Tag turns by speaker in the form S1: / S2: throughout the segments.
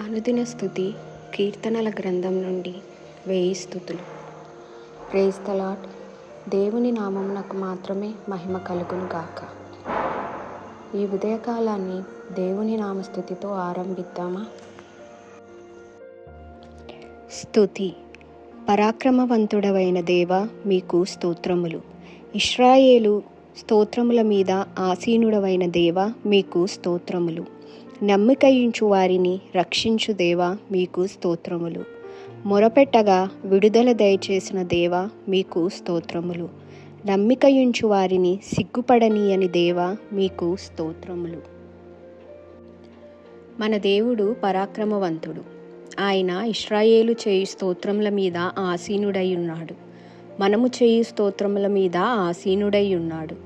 S1: అనుదిన స్థుతి కీర్తనల గ్రంథం నుండి వేయి స్థుతులు. ప్రేజ్ ద లార్డ్ దేవుని నామమునకు మాత్రమే మహిమ కలుగును గాక. ఈ ఉదయకాలాన్ని దేవుని నామస్థుతితో ఆరంభిద్దామా? స్థుతి. పరాక్రమవంతుడవైన దేవ మీకు స్తోత్రములు. ఇస్రాయేలు స్తోత్రముల మీద ఆసీనుడవైన దేవ మీకు స్తోత్రములు. నమ్మికయించు వారిని రక్షించు దేవ మీకు స్తోత్రములు. మొరపెట్టగా విడుదల దయచేసిన దేవ మీకు స్తోత్రములు. నమ్మికయించు వారిని సిగ్గుపడనీయని దేవ మీకు స్తోత్రములు. మన దేవుడు పరాక్రమవంతుడు. ఆయన ఇస్రాయేలు చేయు స్తోత్రముల మీద ఆసీనుడై ఉన్నాడు మనము చేయు స్తోత్రముల మీద ఆసీనుడై ఉన్నాడు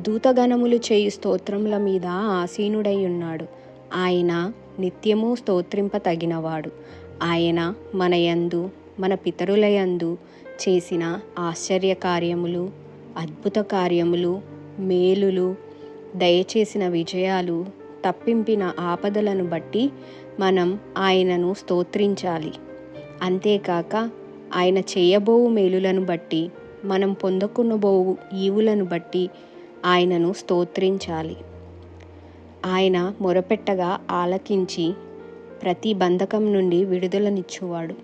S1: దూతగణములు చేయు స్తోత్రముల మీద ఆసీనుడై ఉన్నాడు ఆయన నిత్యము స్తోత్రింపతగినవాడు. ఆయన మన యందు మన పితరుల యందు చేసిన ఆశ్చర్య కార్యములు అద్భుత కార్యములు మేలులు దయచేసిన విజయాలు తప్పింపిన ఆపదలను బట్టి మనం ఆయనను స్తోత్రించాలి. అంతేకాక ఆయన చేయబోవు మేలులను బట్టి మనం పొందుకునబోవు ఈవులను బట్టి ఆయనను స్తోత్రించాలి. ఆయన మొరపెట్టగా ఆలకించి ప్రతి బంధకం నుండి విడుదలనిచ్చువాడు.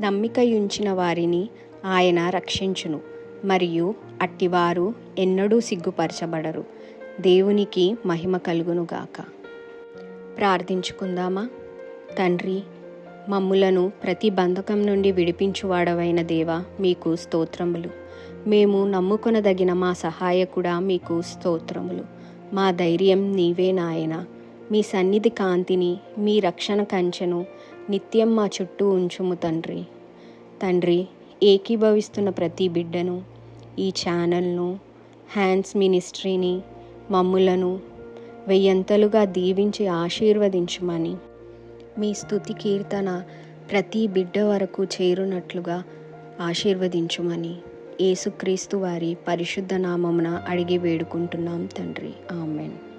S1: నమ్మికయుంచిన వారిని ఆయన రక్షించును మరియు అట్టివారు ఎన్నడూ సిగ్గుపరచబడరు. దేవునికి మహిమ కలుగునుగాక. ప్రార్థించుకుందామా? తండ్రి మమ్ములను ప్రతి బంధకం నుండి విడిపించువాడవైన దేవ మీకు స్తోత్రములు. మేము నమ్ముకొనదగిన మా సహాయకుడా మీకు స్తోత్రములు. మా ధైర్యం నీవే నాయన. మీ సన్నిధి కాంతిని మీ రక్షణ కంచెను నిత్యం మా చుట్టూ ఉంచుము తండ్రి. తండ్రి ఏకీభవిస్తున్న ప్రతి బిడ్డను ఈ ఛానల్ను హ్యాండ్స్ మినిస్ట్రీని మమ్ములను వెయ్యంతలుగా దీవించి ఆశీర్వదించుమని. మీ స్థుతి కీర్తన ప్రతి బిడ్డ వరకు చేరునట్లుగా ఆశీర్వదించుమని. యేసుక్రీస్తు వారి పరిశుద్ధ నామమున అడిగి వేడుకుంటున్నాం తండ్రి. ఆమెన్.